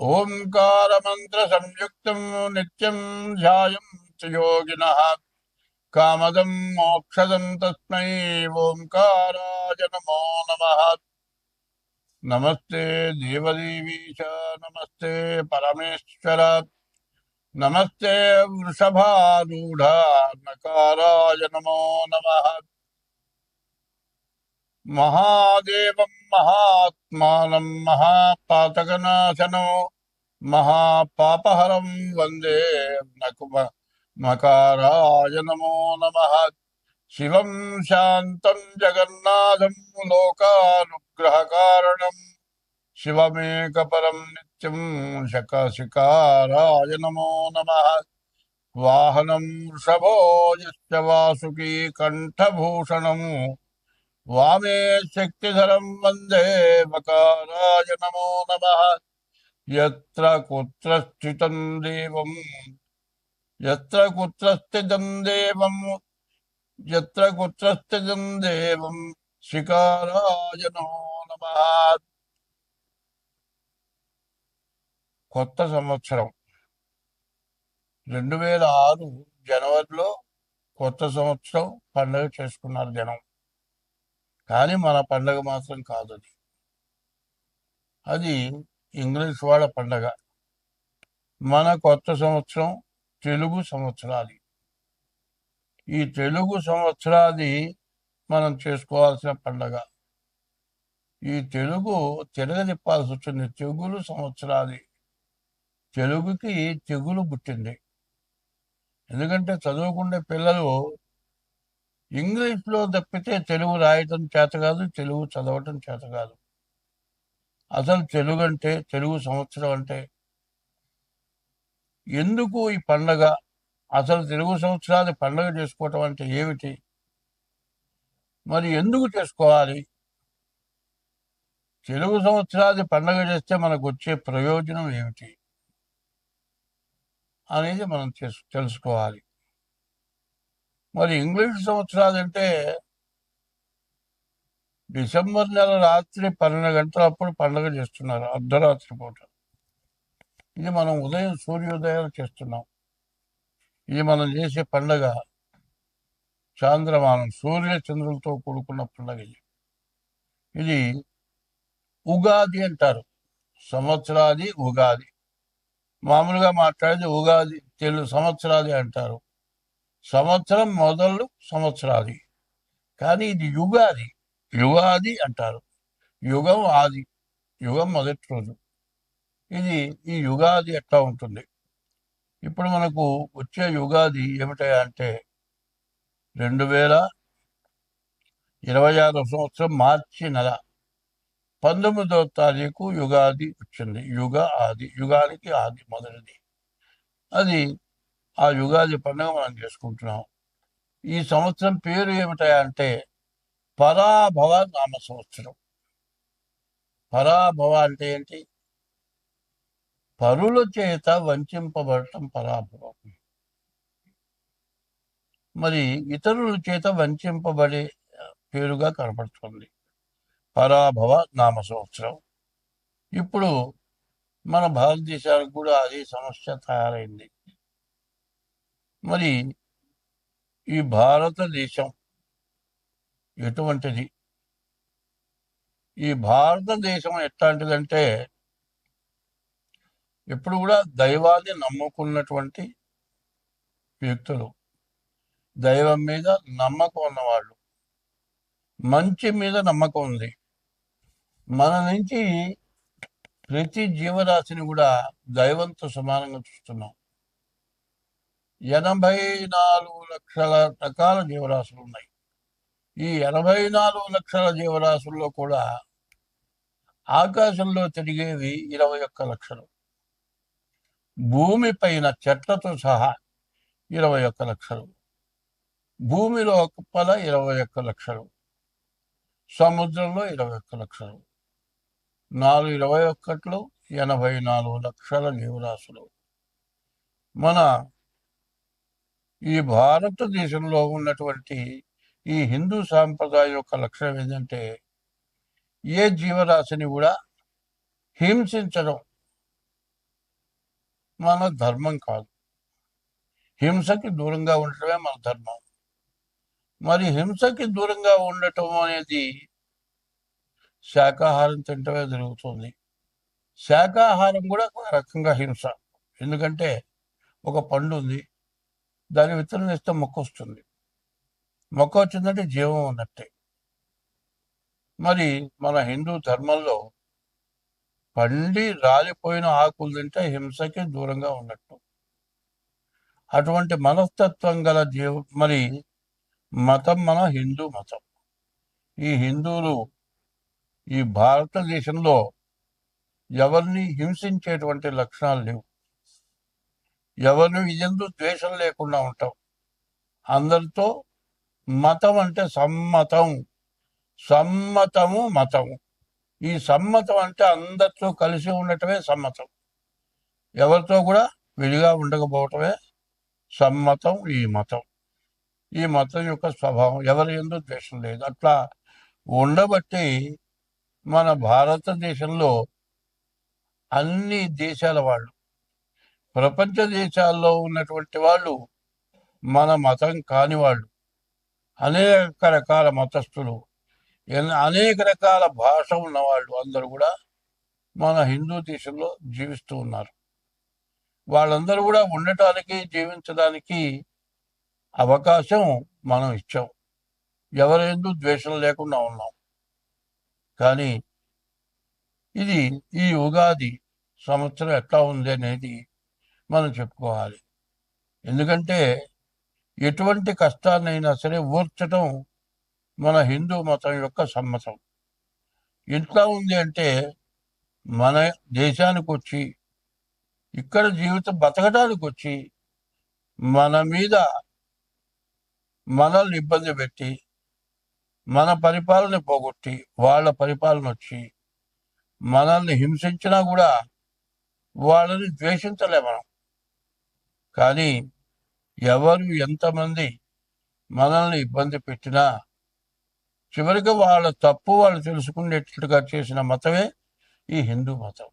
ओङ्कारमन्त्रसंयुक्तं नित्यं ध्यायन्ति योगिनः। कामद मोक्षदं तस्म ओङ्काराय नमो नम। नमस्ते देवदेवीश नमस्ते परमेश्वर। नमस्ते वृषभारूढा नकाराज नमो नमः। మహాదేవం మహాత్మానం మహాపాతకనాశనం మహాపాపహరం వందే నకుమ మకారాయ నమో నమః. శివం శాంతం జగన్నాథం లోకానుగ్రహకారణం. శివమేకపరం నిత్యం శకశికారాయ నమో నమ. వాహనం వృషభో యశ్చ వాసుకీ కంఠభూషణం వామే శక్తిధరం వందే మకారాయ నమో నమ. ఎత్ర కుత్ర స్థితం దేవం. ఎత్ర కుత్ర స్థితం దేవం. ఎత్ర కుత్ర స్థితం దేవం. శికారాయ నమో నమ. కొత్త సంవత్సరం. రెండు వేల ఆరు జనవరిలో కొత్త సంవత్సరం పండుగ చేసుకున్నారు జనం. కానీ మన పండగ మాత్రం కాదు అది. అది ఇంగ్లీష్ వాళ్ళ పండగ. మన కొత్త సంవత్సరం తెలుగు సంవత్సరాది. ఈ తెలుగు సంవత్సరాది మనం చేసుకోవాల్సిన పండగ. ఈ తెలుగు తిరగదిప్పాల్సి వచ్చింది తెగులు సంవత్సరాది. తెలుగుకి తెగులు పుట్టింది. ఎందుకంటే చదువుకునే పిల్లలు ఇంగ్లీష్లో తప్పితే తెలుగు రాయటం చేత కాదు తెలుగు చదవటం చేత కాదు. అసలు తెలుగు అంటే తెలుగు సంవత్సరం అంటే ఎందుకు ఈ పండగ? అసలు తెలుగు సంవత్సరాన్ని పండగ చేసుకోవటం అంటే ఏమిటి? మరి ఎందుకు చేసుకోవాలి? తెలుగు సంవత్సరాది పండగ చేస్తే మనకు వచ్చే ప్రయోజనం ఏమిటి? అనేది మనం తెలుసు తెలుసుకోవాలి. మరి ఇంగ్లీష్ సంవత్సరాలు అంటే డిసెంబర్ నెల రాత్రి పన్నెండు గంటలప్పుడు పండగ చేస్తున్నారు అర్ధరాత్రి పూట. ఇది మనం ఉదయం సూర్యోదయాలు చేస్తున్నాం. ఇది మనం చేసే పండగ చాంద్రమానం సూర్య చంద్రులతో కూడుకున్న పండగ ఇది. ఇది ఉగాది అంటారు. సంవత్సరాది ఉగాది. మామూలుగా మాట్లాడేది ఉగాది తెలుగు సంవత్సరాది అంటారు. సంవత్సరం మొదలు సంవత్సరాది. కానీ ఇది యుగాది. యుగాది అంటారు. యుగం ఆది. యుగం మొదటి రోజు. ఇది ఈ యుగాది ఎట్లా ఉంటుంది? ఇప్పుడు మనకు వచ్చే యుగాది ఏమిటయా అంటే రెండు వేల ఇరవై ఆరో సంవత్సరం మార్చి నెల పంతొమ్మిదవ తారీఖు యుగాది వచ్చింది. యుగ ఆది. యుగానికి ఆది మొదటిది. అది ఆ యుగాది పండుగ మనం చేసుకుంటున్నాం. ఈ సంవత్సరం పేరు ఏమిటంటే పరాభవ నామ సంవత్సరం. పరాభవ అంటే ఏంటి? పరుల చేత వంచింపబడటం పరాభవం. మరి ఇతరుల చేత వంచింపబడే పేరుగా కనపడుతుంది. పరాభవ నామ సంవత్సరం. ఇప్పుడు మన భారతదేశానికి కూడా అదే సమస్య తయారైంది. మరి ఈ భారతదేశం ఎటువంటిది? ఈ భారతదేశం ఎట్లాంటిదంటే ఎప్పుడు కూడా దైవాన్ని నమ్ముకున్నటువంటి వ్యక్తులు. దైవం మీద నమ్మకం ఉన్నవాళ్ళు. మంచి మీద నమ్మకం ఉంది. మన నుంచి ప్రతి జీవరాశిని కూడా దైవంతో సమానంగా చూస్తున్నాం. ఎనభై నాలుగు లక్షల రకాల జీవరాశులు ఉన్నాయి. ఈ ఎనభై నాలుగు లక్షల జీవరాశుల్లో కూడా ఆకాశంలో తిరిగేవి ఇరవై ఒక్క లక్షలు. భూమి పైన చెట్లతో సహా ఇరవై ఒక్క లక్షలు. భూమిలో కుప్పల ఇరవై ఒక్క లక్షలు. సముద్రంలో ఇరవై ఒక్క లక్షలు. నాలుగు ఇరవై ఒక్కట్లు ఎనభై నాలుగు లక్షల జీవరాశులు. మన ఈ భారతదేశంలో ఉన్నటువంటి ఈ హిందూ సాంప్రదాయం యొక్క లక్షణం ఏంటంటే ఏ జీవరాశిని కూడా హింసించడం మన ధర్మం కాదు. హింసకి దూరంగా ఉండటమే మన ధర్మం. మరి హింసకి దూరంగా ఉండటం అనేది శాకాహారం తింటమే జరుగుతుంది. శాకాహారం కూడా ఒక రకంగా హింస. ఎందుకంటే ఒక పండు ఉంది దాని విత్తనం వేస్తే మొక్క వస్తుంది. మొక్క వచ్చిందంటే జీవం ఉన్నట్టే. మరి మన హిందూ ధర్మంలో పండి రాలిపోయిన ఆకులు తింటే హింసకి దూరంగా ఉన్నట్టు. అటువంటి మనస్తత్వం గల జీవ మరి మతం మన హిందూ మతం. ఈ హిందువులు ఈ భారతదేశంలో ఎవరిని హింసించేటువంటి లక్షణాలు లేవు. ఎవరు ఎందు ద్వేషం లేకుండా ఉంటాం అందరితో మతం అంటే సమ్మతం. సమ్మతము మతము. ఈ సమ్మతం అంటే అందరితో కలిసి ఉండటమే సమ్మతం. ఎవరితో కూడా విడిగా ఉండకపోవటమే సమ్మతం ఈ మతం. ఈ మతం యొక్క స్వభావం ఎవరి ఎందు ద్వేషం లేదు. అట్లా ఉండబట్టి మన భారతదేశంలో అన్ని దేశాల వాళ్ళు ప్రపంచ దేశాల్లో ఉన్నటువంటి వాళ్ళు మన మతం కాని వాళ్ళు అనేక రకాల మతస్థులు అనేక రకాల భాష ఉన్నవాళ్ళు అందరూ కూడా మన హిందూ దేశంలో జీవిస్తూ ఉన్నారు. వాళ్ళందరూ కూడా ఉండటానికి జీవించడానికి అవకాశం మనం ఇచ్చాం. ఎవరెందు ద్వేషం లేకుండా ఉన్నాం. కానీ ఇది ఈ ఉగాది సంవత్సరం ఎట్లా ఉంది అనేది మనం చెప్పుకోవాలి. ఎందుకంటే ఎటువంటి కష్టాన్నైనా సరే ఓర్చటం మన హిందూ మతం యొక్క సమ్మతం. ఇంట్లో ఉంది అంటే మన దేశానికి వచ్చి ఇక్కడ జీవితం బతకడానికి వచ్చి మన మీద మనల్ని ఇబ్బంది పెట్టి మన పరిపాలన పోగొట్టి వాళ్ళ పరిపాలన వచ్చి మనల్ని హింసించినా కూడా వాళ్ళని ద్వేషించలే మనం. కానీ ఎవరు ఎంతమంది మనల్ని ఇబ్బంది పెట్టినా చివరికి వాళ్ళ తప్పు వాళ్ళు తెలుసుకునేటట్టుగా చేసిన మతమే ఈ హిందూ మతం.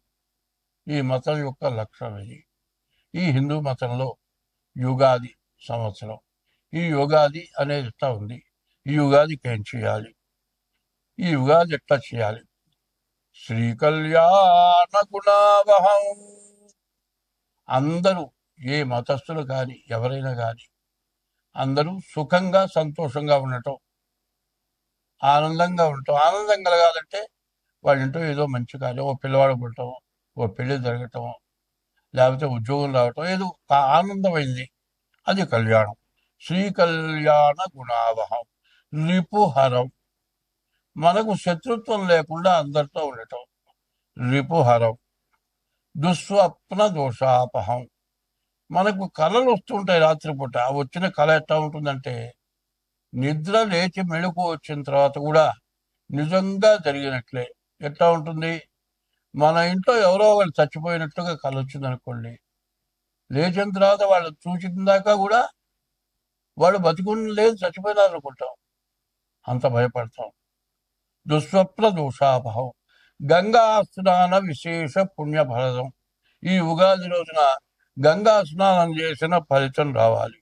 ఈ మతం యొక్క లక్ష్యం ఇది. ఈ హిందూ మతంలో యుగాది సంవత్సరం. ఈ యుగాది అనేది ఎట్లా ఉంది? ఈ యుగాదికి ఏం చేయాలి? ఈ యుగాది ఎట్లా చేయాలి? శ్రీ కళ్యాణ గుణావహం. అందరూ ఏ మతస్థులు కానీ ఎవరైనా కానీ అందరూ సుఖంగా సంతోషంగా ఉండటం ఆనందంగా ఉండటం. ఆనందం కలగాలంటే వాళ్ళింటో ఏదో మంచి కార్యం ఓ పిల్లవాడు పుట్టడం ఓ పెళ్ళి జరగటం లేకపోతే ఉద్యోగం రావటం ఏదో ఆనందమైంది. అది కళ్యాణం. శ్రీ కళ్యాణ గుణావహం రిపుహరం. మనకు శత్రుత్వం లేకుండా అందరితో ఉండటం రిపుహరం. దుస్వప్న దోషాపహం. మనకు కళలు వస్తుంటాయి రాత్రిపూట. ఆ వచ్చిన కళ ఎట్లా ఉంటుందంటే నిద్ర లేచి మెళుకు వచ్చిన తర్వాత కూడా నిజంగా జరిగినట్లే. ఎట్లా ఉంటుంది? మన ఇంట్లో ఎవరో వాళ్ళు చచ్చిపోయినట్టుగా కళ వచ్చింది అనుకోండి లేచిన తర్వాత వాళ్ళు చూసిన దాకా కూడా వాళ్ళు బతికుని లేదు చచ్చిపోయినారు అనుకుంటాం అంత భయపడతాం. దుస్వప్న దోషాభావం. గంగా స్నాన విశేష పుణ్యఫలదం. ఈ ఉగాది రోజున గంగా స్నానం చేసిన ఫలితం రావాలి.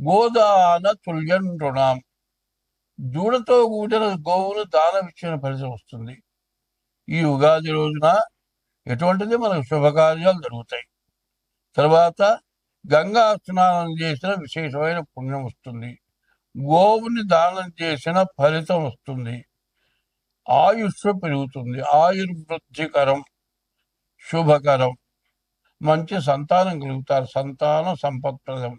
గోదాన తుల్యం రుణం. దూడతో కూడిన గోవును దానం ఇచ్చిన ఫలితం వస్తుంది. ఈ ఉగాది రోజున ఎటువంటిది? మనకు శుభకార్యాలు జరుగుతాయి. తర్వాత గంగా స్నానం చేసిన విశేషమైన పుణ్యం వస్తుంది. గోవుని దానం చేసిన ఫలితం వస్తుంది. ఆయుష్ పెరుగుతుంది. ఆయుర్వృద్ధికరం. శుభకరం. మంచి సంతానం కలుగుతారు. సంతాన సంపత్ప్రదం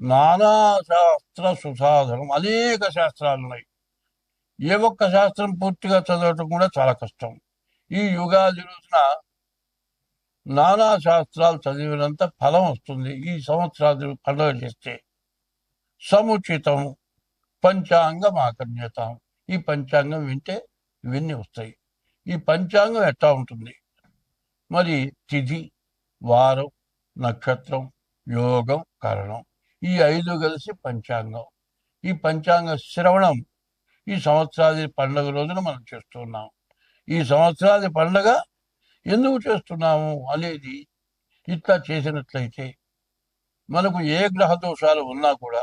నానా శాస్త్ర సుసాధనం. అనేక శాస్త్రాలు ఉన్నాయి. ఏ ఒక్క శాస్త్రం పూర్తిగా చదవటం కూడా చాలా కష్టం. ఈ యుగాది రోజున నానా శాస్త్రాలు చదివినంత ఫలం వస్తుంది. ఈ సంవత్సరాది పండుగ చేస్తే సముచితం పంచాంగం ఆకర్ణ్యతం ఈ పంచాంగం వింటే ఇవన్నీ వస్తాయి. ఈ పంచాంగం ఎట్లా ఉంటుంది? మరి తిథి. వారం నక్షత్రం యోగం కరణం. ఈ ఐదు కలిసి పంచాంగం. ఈ పంచాంగ శ్రవణం ఈ సంవత్సరాది పండుగ రోజున మనం చేస్తున్నాం. ఈ సంవత్సరాది పండుగ ఎందుకు చేస్తున్నాము అనేది ఇట్లా చేసినట్లయితే మనకు ఏ గ్రహ దోషాలు ఉన్నా కూడా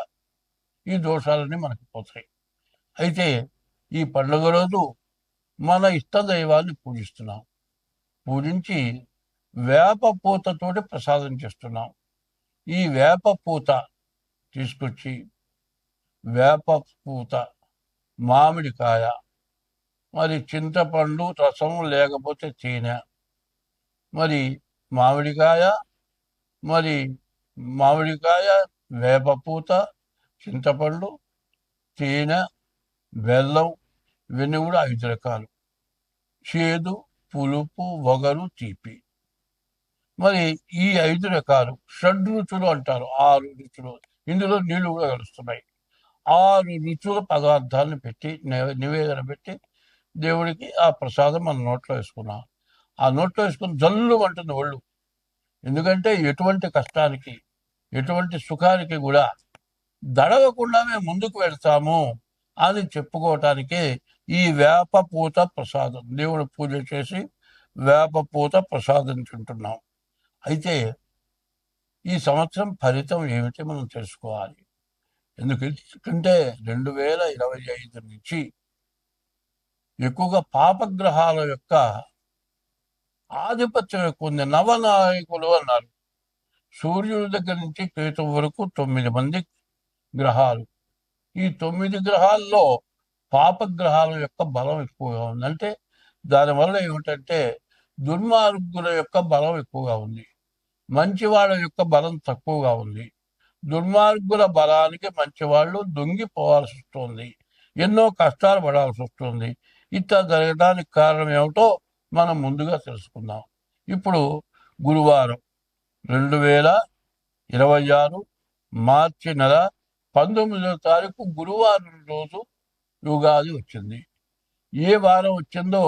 ఈ దోషాలన్నీ మనకు పోతాయి. అయితే ఈ పండుగ రోజు మన ఇష్ట దైవాన్ని పూజిస్తున్నాం. పూజించి వేప పూతతోటి ప్రసాదం చేస్తున్నాం. ఈ వేప పూత తీసుకొచ్చి వేప పూత మామిడికాయ మరి చింతపండు రసం లేకపోతే తేనె మరి మామిడికాయ మరి మామిడికాయ వేప పూత చింతపండు తేనె బెల్లం ఇవన్నీ కూడా ఐదు రకాలు. చేదు పులుపు వగరు తీపి. మరి ఈ ఐదు రకాలు షడ్ రుచులు అంటారు ఆరు రుచులు. ఇందులో నీళ్ళు కూడా కలుస్తున్నాయి. ఆరు రుచుల పదార్థాలను పెట్టి నివేదన పెట్టి దేవుడికి ఆ ప్రసాదం మన నోట్లో వేసుకున్నాం. ఆ నోట్లో వేసుకుని జల్లు అంటుంది ఒళ్ళు. ఎందుకంటే ఎటువంటి కష్టానికి ఎటువంటి సుఖానికి కూడా దడవకుండా మేము ముందుకు వెళ్తాము అని చెప్పుకోవటానికే ఈ వేప పూత ప్రసాదం. దేవుడు పూజ చేసి వేప పూత ప్రసాదం తింటున్నాం. అయితే ఈ సంవత్సరం ఫలితం ఏమిటి మనం తెలుసుకోవాలి. ఎందుకంటే రెండు వేల ఇరవై ఐదు నుంచి ఎక్కువగా పాపగ్రహాల యొక్క ఆధిపత్యం ఎక్కువ ఉంది. నవనాయకులు అన్నారు. సూర్యుడి దగ్గర నుంచి కేతు వరకు తొమ్మిది మంది గ్రహాలు. ఈ తొమ్మిది గ్రహాల్లో పాపగ్రహాల యొక్క బలం ఎక్కువగా ఉందంటే దానివల్ల ఏమిటంటే దుర్మార్గుల యొక్క బలం ఎక్కువగా ఉంది. మంచివాళ్ళ యొక్క బలం తక్కువగా ఉంది. దుర్మార్గుల బలానికి మంచివాళ్ళు దొంగిపోవాల్సి వస్తుంది. ఎన్నో కష్టాలు పడాల్సి వస్తుంది. ఇట్లా జరగడానికి కారణం ఏమిటో మనం ముందుగా తెలుసుకుందాం. ఇప్పుడు గురువారం రెండు వేల ఇరవై ఆరు మార్చి నెల పంతొమ్మిదవ తారీఖు గురువారం రోజు యుగాది వచ్చింది. ఏ వారం వచ్చిందో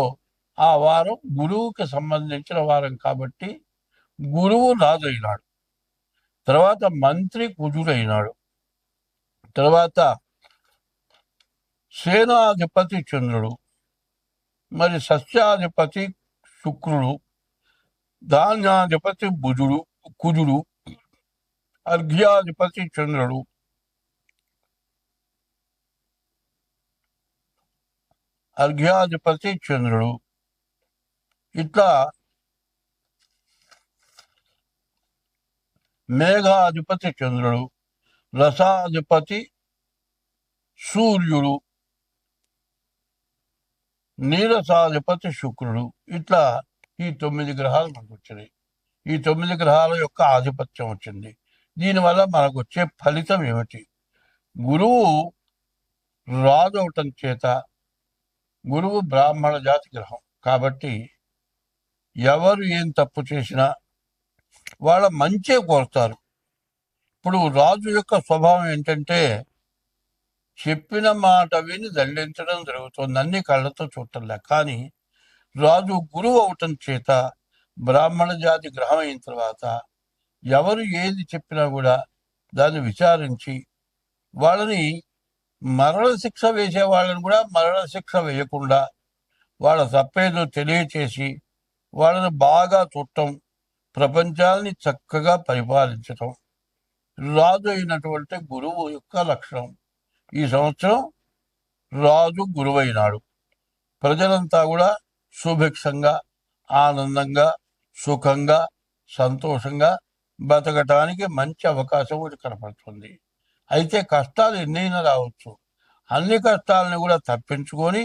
ఆ వారం గురువుకి సంబంధించిన వారం కాబట్టి గురువు రాజైనాడు తర్వాత మంత్రి కుజుడైనాడు. తర్వాత సేనాధిపతి చంద్రుడు మరి సస్యాధిపతి శుక్రుడు ధాన్యాధిపతి బుజుడు కుజుడు అర్ఘ్యాధిపతి చంద్రుడు. అర్ఘ్యాధిపతి చంద్రుడు. ఇట్లా మేఘాధిపతి చంద్రుడు రసాధిపతి సూర్యుడు నీరసాధిపతి శుక్రుడు. ఇట్లా ఈ తొమ్మిది గ్రహాలు మనకు వచ్చినాయి. ఈ తొమ్మిది గ్రహాల యొక్క ఆధిపత్యం వచ్చింది. దీనివల్ల మనకు వచ్చే ఫలితం ఏమిటి? గురువు రాజు అవటం చేత గురువు బ్రాహ్మణ జాతి గ్రహం. కాబట్టి ఎవరు ఏం తప్పు చేసినా వాళ్ళ మంచే కోరుతారు. ఇప్పుడు రాజు యొక్క స్వభావం ఏంటంటే చెప్పిన మాట విని దండించడం జరుగుతుంది. అన్ని కళ్ళతో చూడటంలే. కానీ రాజు గురువు అవటం చేత బ్రాహ్మణ జాతి గ్రహం అయిన తర్వాత ఎవరు ఏది చెప్పినా కూడా దాన్ని విచారించి వాళ్ళని మరణ శిక్ష వేసే వాళ్ళని కూడా మరణ శిక్ష వేయకుండా వాళ్ళ తప్పేదో తెలియచేసి వాళ్ళని బాగా చూడటం ప్రపంచాన్ని చక్కగా పరిపాలించటం రాజు అయినటువంటి గురువు యొక్క లక్షణం. ఈ సంవత్సరం రాజు గురువైనాడు. ప్రజలంతా కూడా సుభిక్షంగా ఆనందంగా సుఖంగా సంతోషంగా బతకటానికి మంచి అవకాశం ఒకటి కనపడుతుంది. అయితే కష్టాలు ఎన్నైనా రావచ్చు. అన్ని కష్టాలను కూడా తప్పించుకొని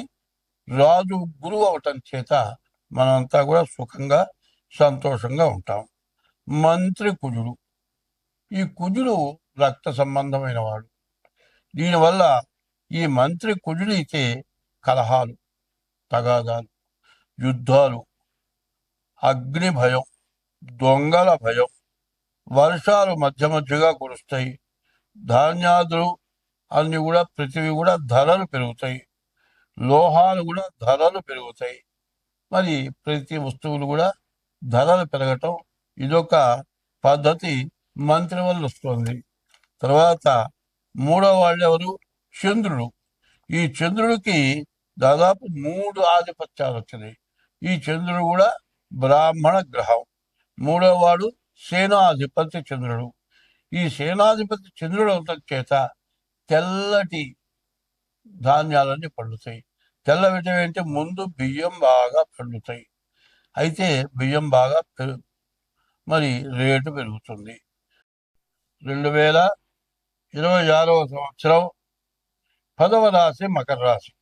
రాజు గురువు అవటం చేత మనమంతా కూడా సుఖంగా సంతోషంగా ఉంటాం. మంత్రి కుజుడు. ఈ కుజుడు రక్త సంబంధమైన వాడు. దీనివల్ల ఈ మంత్రి కుజుడైతే కలహాలు తగాదాలు యుద్ధాలు అగ్ని భయం దొంగల భయం వర్షాలు మధ్య మధ్యగా కురుస్తాయి. ధాన్యాదులు అన్నీ కూడా ప్రతివి కూడా ధరలు పెరుగుతాయి. లోహాలు కూడా ధరలు పెరుగుతాయి. మరి ప్రతి వస్తువులు కూడా ధరలు పెరగటం ఇదొక పద్ధతి మంత్రి వల్ల వస్తుంది. తర్వాత మూడో వాళ్ళు ఎవరు? చంద్రుడు. ఈ చంద్రుడికి దాదాపు మూడు ఆధిపత్యాలు వచ్చినాయి. ఈ చంద్రుడు కూడా బ్రాహ్మణ గ్రహం. మూడో వాడు సేనాధిపతి చంద్రుడు. ఈ సేనాధిపతి చంద్రుడు అవటం చేత తెల్లటి ధాన్యాలన్నీ పండుతాయి. తెల్ల అంటే ముందు బియ్యం బాగా పండుతాయి. అయితే బియ్యం బాగా పెరు మరి రేటు పెరుగుతుంది. రెండు వేల ఇరవై ఆరవ సంవత్సరం పదవ రాశి మకర రాశి.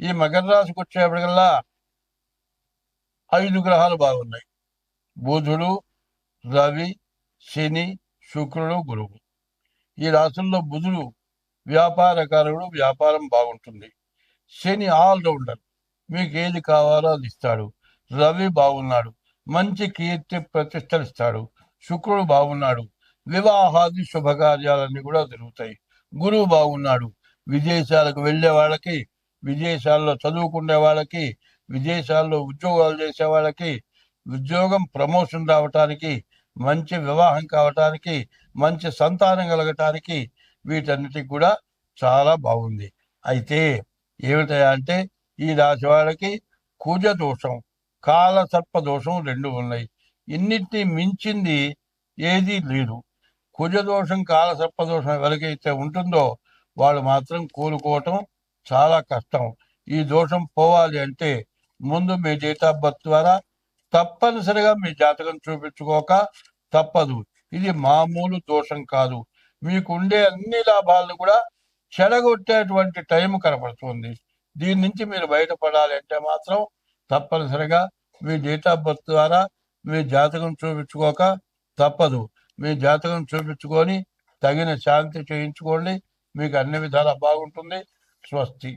ఈ మకర రాశికి వచ్చేప్పటికల్లా ఐదు గ్రహాలు బాగున్నాయి. బుధుడు రవి శని శుక్రుడు గురువు. ఈ రాశుల్లో బుధుడు వ్యాపారకారుడు వ్యాపారం బాగుంటుంది. Shani all rounder. మీకు ఏది కావాలో అది ఇస్తాడు. రవి బాగున్నాడు. మంచి కీర్తి ప్రతిష్టలు ఇస్తాడు శుక్రుడు బాగున్నాడు. వివాహాది శుభకార్యాలన్నీ కూడా జరుగుతాయి. గురువు బాగున్నాడు. విదేశాలకు వెళ్ళే వాళ్ళకి విదేశాల్లో చదువుకునే వాళ్ళకి విదేశాల్లో ఉద్యోగాలు చేసే వాళ్ళకి ఉద్యోగం ప్రమోషన్ రావటానికి మంచి వివాహం కావటానికి మంచి సంతానం కలగటానికి వీటన్నిటికి కూడా చాలా బాగుంది. అయితే ఏమిటయా అంటే ఈ రాశి వాళ్ళకి కుజ దోషం కాల సర్ప దోషం రెండు ఉన్నాయి. ఇన్నిటిని మించింది ఏదీ లేదు. కుజ దోషం కాలసర్ప దోషం ఎవరికైతే ఉంటుందో వాళ్ళు మాత్రం కోలుకోవటం చాలా కష్టం. ఈ దోషం పోవాలి అంటే ముందు మీ డేట్ ఆఫ్ బర్త్ ద్వారా తప్పనిసరిగా మీ జాతకం చూపించుకోక తప్పదు. ఇది మామూలు దోషం కాదు. మీకు ఉండే అన్ని లాభాలను కూడా చెడగొట్టేటువంటి టైం కనపడుతుంది. దీని నుంచి మీరు బయటపడాలి అంటే మాత్రం తప్పనిసరిగా మీ డేట్ ఆఫ్ బర్త్ ద్వారా మీ జాతకం చూపించుకోక తప్పదు. మీ జాతకం చూపించుకొని తగిన శాంతి చేయించుకోండి. మీకు అన్ని విధాలా బాగుంటుంది. స్వస్తి.